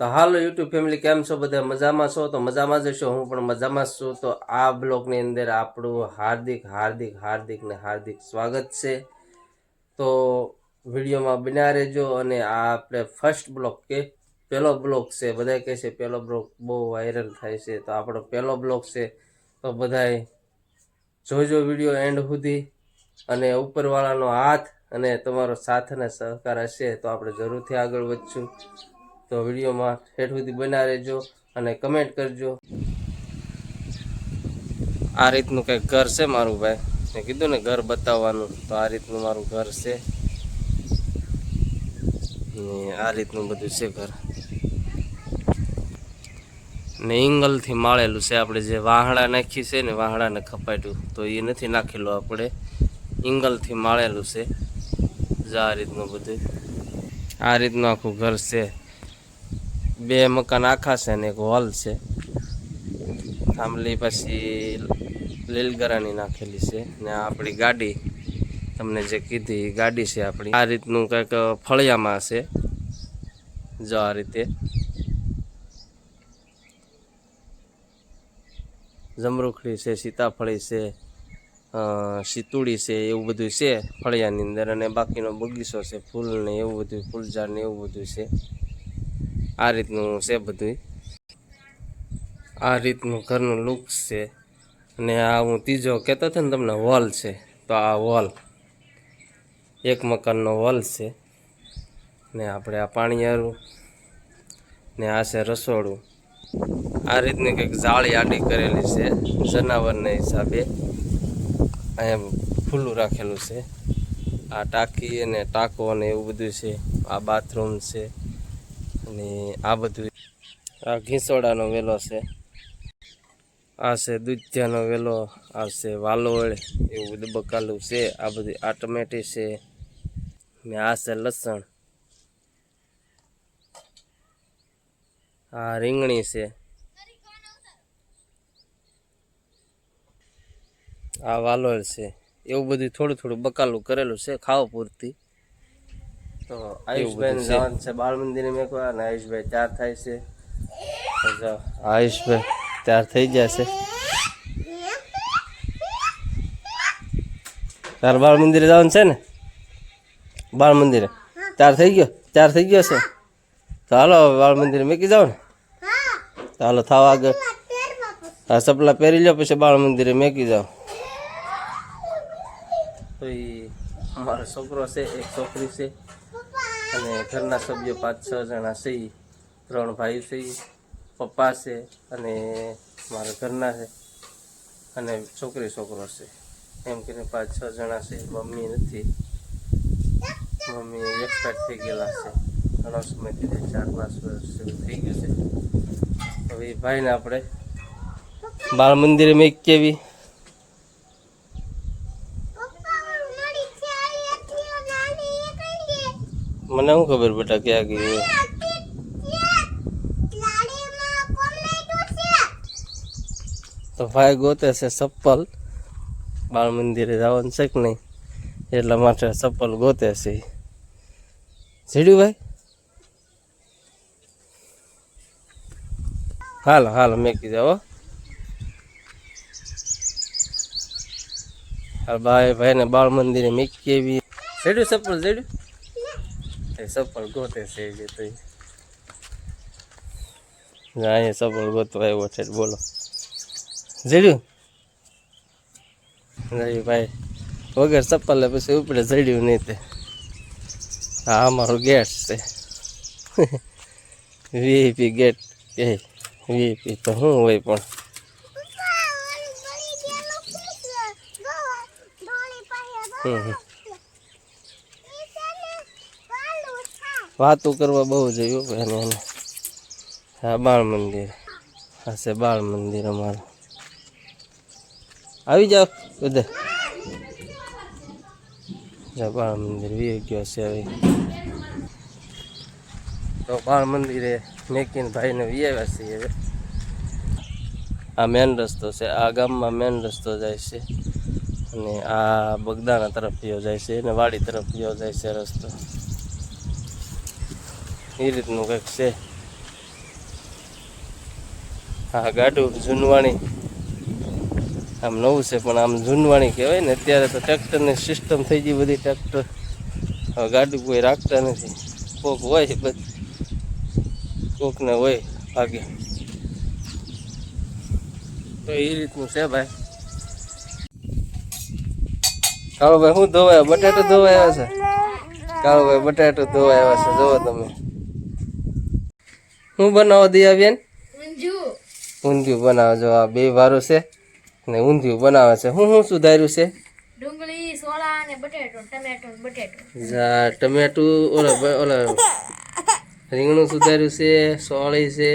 તો હાલો YouTube family કેમ છો બધા? મજામાં છો? તો મજામાં જ છો હું પણ મજામાં છું. તો આ બ્લોગની અંદર આપણું હાર્દિક હાર્દિક હાર્દિક ને હાર્દિક સ્વાગત છે. તો વિડીયોમાં બન્યા રહેજો અને આ આપણે ફર્સ્ટ બ્લોગ કે પહેલો બ્લોગ છે. બધા કહે છે પહેલો બ્લોગ બહુ વાયરલ થાય છે. તો આપણો પહેલો બ્લોગ છે. તો બધાએ જોજો વીડિયો એન્ડ સુધી. અને ઉપરવાળાનો હાથ અને તમારો સાથ અને સહકાર હશે તો આપણે જરૂરથી આગળ વધશું. તો વિડીયોમાં ઠેઠ સુધી બના રહેજો અને કમેન્ટ કરજો. આ રીતનું કંઈક ઘર છે મારું ભાઈ. મેં કીધું ને ઘર બતાવવાનું. તો આ રીતનું મારું ઘર છે. ને આ રીતનું બધું છે ઘર. ને ઇંગલથી માળેલું છે આપણે જે વાહણા નાખી છે ને વાહણાને ખપાટ્યું તો એ નથી નાખેલું આપણે. ઇંગલથી માળેલું છે. આ રીતનું બધું. આ રીતનું આખું ઘર છે. બે મકાન આખા છે ને એક હોલ છે. થાંભલી પછી લીલગરાની નાખેલી છે ને આપણી ગાડી, તમને જે કીધી ગાડી છે આપણી. આ રીતનું કંઈક ફળિયામાં છે. જો આ રીતે. જમરૂખડી છે, સીતાફળી છે સીતુડી છે, એવું બધું છે ફળિયાની અંદર અને બાકીનો બગીચો છે ફૂલ ને એવું બધું ફૂલઝાડ ને એવું બધું છે. આ રીતનું છે બધું આ રીતનું ઘરનું લુક છે. અને આ હું ત્રીજો કહેતો હતો ને તમને વોલ છે. તો આ વોલ એક મકાનનો વોલ છે. ને આપણે આ પાણીયારું ને આ છે રસોડું. આ રીતની કંઈક જાળી આડી કરેલી છે, જનાવરને હિસાબે. અહીંયા ખુલ્લું રાખેલું છે. આ ટાંકી અને ટાંકો અને એવું બધું છે. આ બાથરૂમ છે. અને આ બધું આ ઘીસોડાનો વેલો છે. આ છે દૂધિયાનો વેલો, આ છે વાલોળ, એવું બધું બકાલું છે. આ બધી આ ટમેટી છે ને આ છે લસણ. આ રીંગણી છે. આ વાલોળ છે. એવું બધું થોડું થોડું બકાલું કરેલું છે ખાવા પૂરતી. તો આયુષભાઈ જવાનું છે બાળ મંદિરે મેકવા અને આયુષભાઈ તૈયાર થાય છે. આયુષભાઈ તૈયાર થઈ જશે તાર બાળ મંદિરે જવાનું છે ને? બાળ મંદિરે. તૈયાર થઈ ગયો? તૈયાર થઈ ગયો છે? તો હાલો બાળ મંદિરે મેકી જાઓ ને. તો હાલો થાવ આગળ. આ સપલા પહેરી લો પછી બાળ મંદિરે મેકી જાઓ. તો એ અમારો છોકરો છે એક છોકરી છે. અને ઘરના સભ્યો પાંચ, છ જણા છે. ત્રણ ભાઈ છે, પપ્પા છે અને મારા ઘરના છે અને છોકરી, છોકરો છે. એમ કરીને પાંચ, છ જણા છે. મમ્મી નથી. મમ્મી એક્સપાયર થઈ ગયેલા છે. ઘણો સમય થઈ ચાર, પાંચ વર્ષ થઈ ગયું છે. હવે ભાઈને આપણે બાળ મંદિરે મેં કેવી મને શું ખબર બેટા ક્યાં ગઈ તો ભાઈ ગોતે છે ચપ્પલ. બાળ મંદિરે જવાનું છે કે નહીં? એટલા માટે ચપ્પલ ગોતે છે. સીડ્યું ભાઈ? હાલો હાલો, મેકી જાઓ. હાલ ભાઈ, ભાઈને બાળ મંદિરે મેકી એવી જેડ્યું ચપ્પલ જેડ્યું એ ગોતે છે જે તો અહીંયા ચપ્પલ ગોતો આવ્યો છે બોલો જડ્યું જડ્યું ભાઈ વગર ચપ્પલ પછી ઉપડે જડ્યું નહીં તે હા અમારો ગેટ છે વીઆઈપી ગેટ કે વીઆઈપી તો શું હોય પણ હમ હમ. વાતો કરવા બહુ જોયું એને એને. હા, બાળ મંદિર. હા, છે, બાળ મંદિર અમારું. આવી જાઓ બધા. જા, બાળ મંદિર વી ગયો છે હવે. તો બાળ મંદિરે મેકીને ભાઈને વિયાવ્યા છીએ હવે. આ મેન રસ્તો છે, આ ગામમાં મેન રસ્તો જાય છે. અને આ બગદાણા તરફ ગયો જાય છે, અને વાડી તરફ ગયો જાય છે રસ્તો. એ રીતનું કંઈક છે. હા ગાડું જૂનવાણી. આમ નવું છે, પણ આમ જૂનવાણી કહેવાય ને, અત્યારે તો ટ્રેક્ટરની સિસ્ટમ થઈ ગઈ બધી ટ્રેક્ટર. હવે ગાડું કોઈ રાખતા નથી. કોક હોય બધ કોકને હોય, ભાગે. તો એ રીતનું છે ભાઈ. કાળુભાઈ શું ધોવાય? બટાટો ધોવાય છે? કાળુભાઈ, બટાટો ધોવાય છે. જોવો તમે. શું બનાવો દયા બેન? ઊંધિયું. બનાવે જો આ બે વારો છે ને ઊંધિયું બનાવે છે. હું શું સુધાર્યું છે? ડુંગળી સોળા અને બટેટો ટમેટો બટેટો. જા ટમેટું ઓલા ઓલા રીંગણું સુધાર્યું છે સોળી છે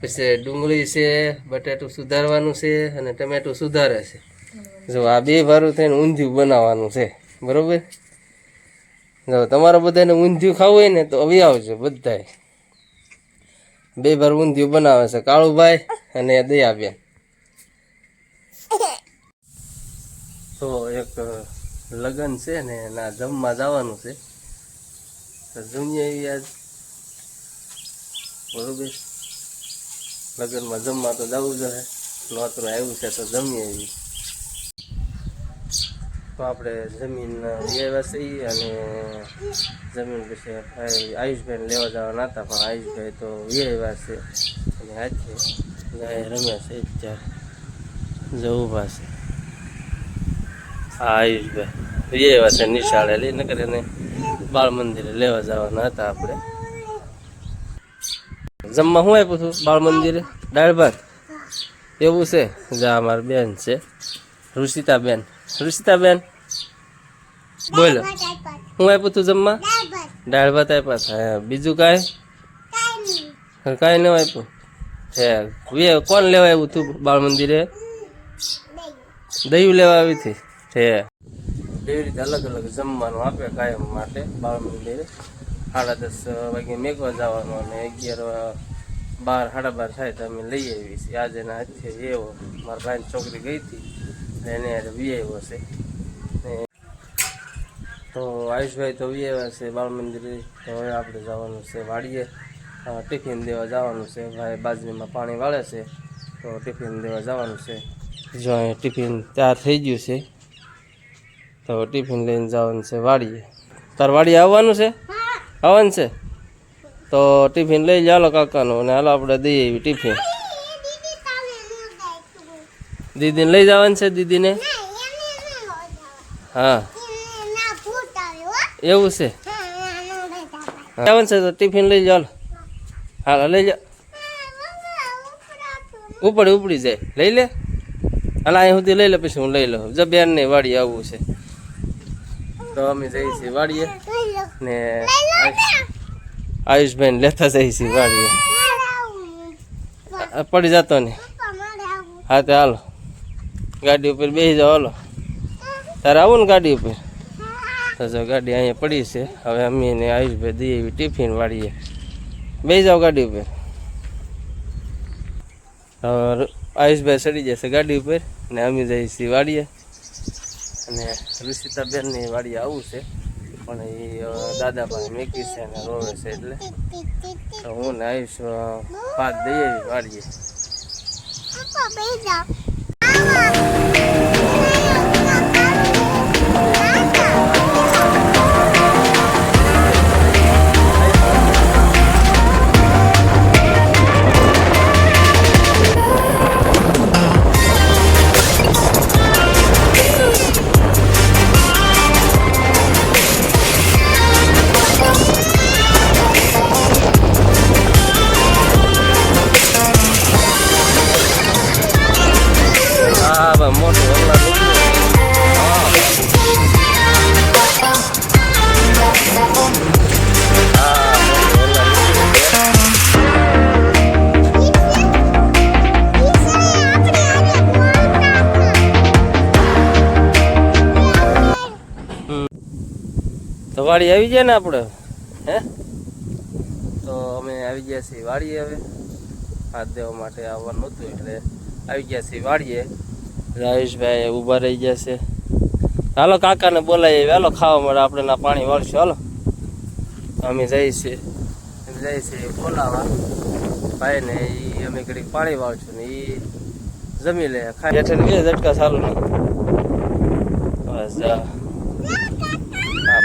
પછી ડુંગળી છે બટાટું સુધારવાનું છે અને ટમેટું સુધારે છે. જો આ બે વારું થઈને ઊંધિયું બનાવવાનું છે. બરોબર? જો તમારે બધાને ઊંધિયું ખાવું હોય ને તો આવી આવજો બધાય. બે ભર ઊંધિયું બનાવે છે. કાળુભાઈ અને દયાબેન. તો એક લગ્ન છે ને એના જમવા જવાનું છે. તો જમીએ યાદ બરોબર. લગ્નમાં જમવા તો જવું જોઈએ નોતરું આવ્યું છે તો જમીએ તો આપણે જમીન છીએ અને જમીન વિશે આ- આયુષભાઈને લેવા જવાના હતા, પણ આયુષભાઈ તો વ્યવહાર છે અને હાથે ગાય રમ્યા છે અત્યારે. જવું પાસે હા, આયુષભાઈ. વ્યવહાર છે નિશાળે લઈ, નકર એને બાળ મંદિરે લેવા જવાના હતા આપણે. જમવા શું આપ્યું છું બાળ મંદિરે? દાળ ભાત? એવું છે? જા અમારી બેન છે. ઋષિતા બેન બેન બોલો. હું આપ્યું તું જમવા? દાળ ભાત. આપ્યા હતા બીજું કાંઈ? કાંઈ ન આપ્યું. હે વે કોણ લેવા આવ્યું તું બાળ મંદિરે? દહીં. લેવા આવી હતી. હે. એવી રીતે અલગ અલગ જમવાનું આપે કાયમ માટે બાળ મંદિરે? સાડા દસ વાગે મેઘવા જવાનું અને અગિયાર બાર સાડા બાર થાય તો અમે લઈ આવી છીએ. આજે એના હાથે એવો. મારા ભાઈની છોકરી ગઈ હતી. એને હારે વી છે. તો આયુષભાઈ તો વી આવ્યા છે બાળ મંદિરે. તો હવે આપણે જવાનું છે વાડીએ. ટિફિન દેવા જવાનું છે. ભાઈ બાજરીમાં પાણી વાળે છે. તો ટિફિન દેવા જવાનું છે. જો અહીંયા ટિફિન તૈયાર થઈ ગયું છે. તો ટિફિન લઈને જવાનું છે વાડીએ. તાર વાડીએ આવવાનું છે? આવવાનું છે? તો ટિફિન લઈ જાલો કાકાનું અને હાલો આપણે દઈએ એવી ટિફિન. દીદીને લઈ જવાનું છે દીદીને હા એવું છે આવવાનું છે તો ટિફિન લઈ જાઓ હાલો લઈ જાઓ ઉપડી ઉપડી જાય લઈ લે હાલ અહીં સુધી લઈ લે પછી હું લઈ લઉં જો બેન ને વાડી આવવું છે તો અમે જઈએ છીએ વાડીએ ને આયુષ- આયુષભાઈ લેતા જઈએ છીએ વાડીએ આ પડી જતો ને હા તે હાલો ગાડી ઉપર બેસી જાઓ, હાલો. તારે આવું ને ગાડી ઉપર? ગાડી અહીંયા પડી છે. હવે અમે ને આયુષભાઈ દઈએ એવી ટિફિન વાળીએ. બેસી જાઓ ગાડી ઉપર. આયુષભાઈ ચડી જશે ગાડી ઉપર ને અમે જઈએ છીએ વાડીએ. અને ઋષિતાબેનની વાડીએ આવું છે. પણ એ દાદાભાઈ મેકી છે અને રોવે છે એટલે. તો હું ને આયુષ પાક દઈએ વાડીએ. વાડી આવી જાય ને આપણે હે? તો અમે આવી ગયા છીએ વાડીએ હવે. હાથ દેવા માટે આવવાનું હતું એટલે આવી ગયા છીએ વાડીએ. રાયેશભાઈ ઊભા રહી ગયા છે. હાલો કાકાને બોલાવીએ. હાલો ખાવા મળે. આપણે ના પાણી વાળશું. હાલો. અમે જઈએ છીએ. જાય છે એ બોલાવા. ભાઈ ને એ અમે ઘડીક પાણી વાળશું ને એ જમી લે. ખાઈ હેઠે બે ઝટકા સારું ને. બસ જા.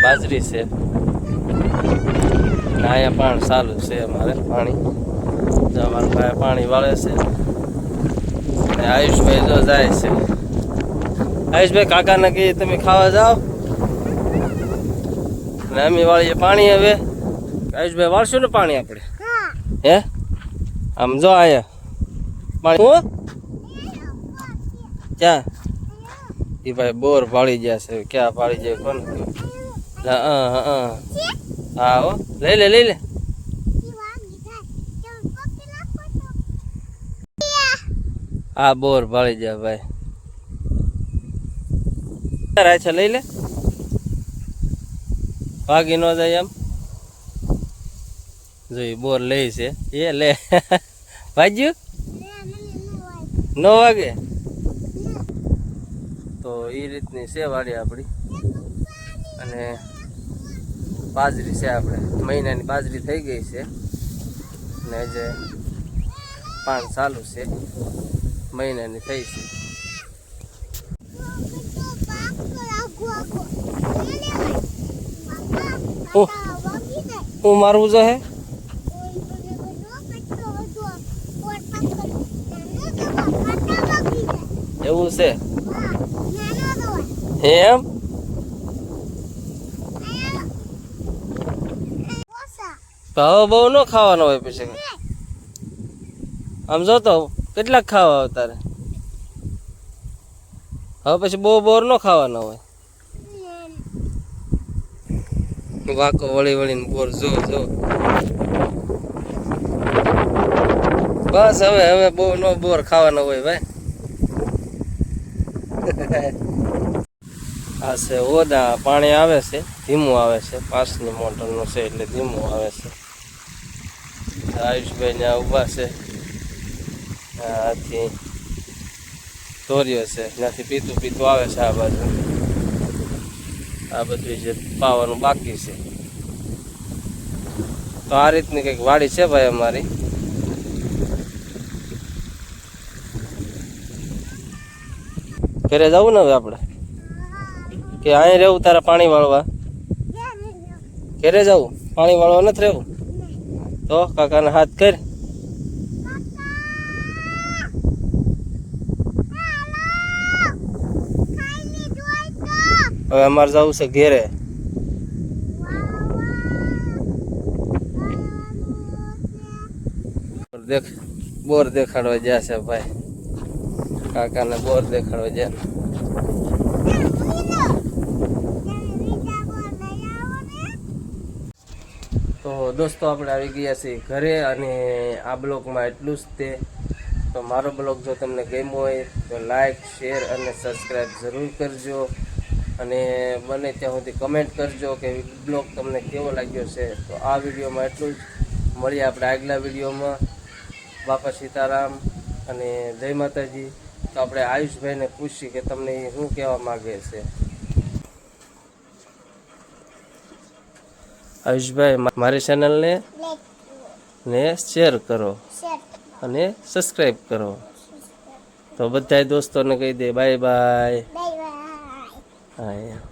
બાજરી છે. અહીંયા પણ સારું છે અમારે. પાણી. જો અમારા ભાઈ પાણી વાળે છે. આયુષભાઈ જો જાય છે. આયુષભાઈ કાકાને કહીએ તમે ખાવા જાઓ. ને અમે વાળીએ પાણી હવે. આયુષભાઈ વાળશું ને પાણી આપણે? હે. આમ જો આયા પાણી હું? ક્યાં? એ ભાઈ બોર પાડી ગયા છે. ક્યાં પાડી જાય કોણ? હા હા લઈ લે લઈ લે. હા, બોર પાડી જાય ભાઈ. રાચા લઈ લે. ભાગી ન જાય એમ. જોઈ બોર લઈ છે. એ લે. ભાગ્યું ન વાગે? તો એ રીતની છે વાડી આપણી અને બાજરી છે આપણે. મહિનાની બાજરી થઈ ગઈ છે. ને જે પાન ચાલુ છે. મહિનાની થઈ છે. હું મારવું જો હે? એવું છે. એમ? ભાવ બહુ ન ખાવાનો હોય પછી. આમ જો તો, કેટલાક ખાવા આવે તારે? હવે પછી બહુ બોર ન ખાવાનો હોય. વાકો વળી વળીને બોર જો જો. બસ હવે હવે બહુ નો બોર ખાવાનો હોય ભાઈ. આ છે ઓદા, પાણી આવે છે, ધીમું આવે છે, પાસની મોટરનું છે એટલે ધીમું આવે છે. આયુષભાઈ ત્યાં ઊભા છે. આથી તોર્યો છે. ત્યાંથી પીતું પીતું આવે છે આ બાજુ. આ બધું જે પાવાનું બાકી છે. તો આ રીતની કંઈક વાડી છે ભાઈ અમારી? ઘરે જવું ને હવે આપણે? કે અહીં રહેવું તારા પાણી વાળવા? ઘરે જવું? પાણી વાળવા નથી રહેવું? તો કાકાને હાથ કર. હવે અમારે જવું છે ઘેરે. દેખ બોર દેખાડવા જ્યાં છે ભાઈ. કાકાને બોર દેખાડવા જ્યાં તો દોસ્તો, આપણે આવી ગયા છીએ ઘરે અને આ બ્લોગમાં એટલું જ તે. તો મારો બ્લોગ જો તમને ગમ્યો હોય, તો લાઈક, શેર અને સબસ્ક્રાઈબ જરૂર કરજો. અને બને ત્યાં સુધી કમેન્ટ કરજો કે બ્લોગ તમને કેવો લાગ્યો છે. તો આ વિડીયોમાં એટલું જ. મળીએ આપણે આગલા વિડીયોમાં. બાપા સીતારામ અને જય માતાજી. તો આપણે આયુષભાઈને પૂછીએ કે તમને શું કહેવા માગે છે. આયુષભાઈ મારી ચેનલને ને શેર કરો. અને સબસ્ક્રાઈબ કરો. તો બધાય દોસ્તોને કહી દે બાય બાય બાય બાય હા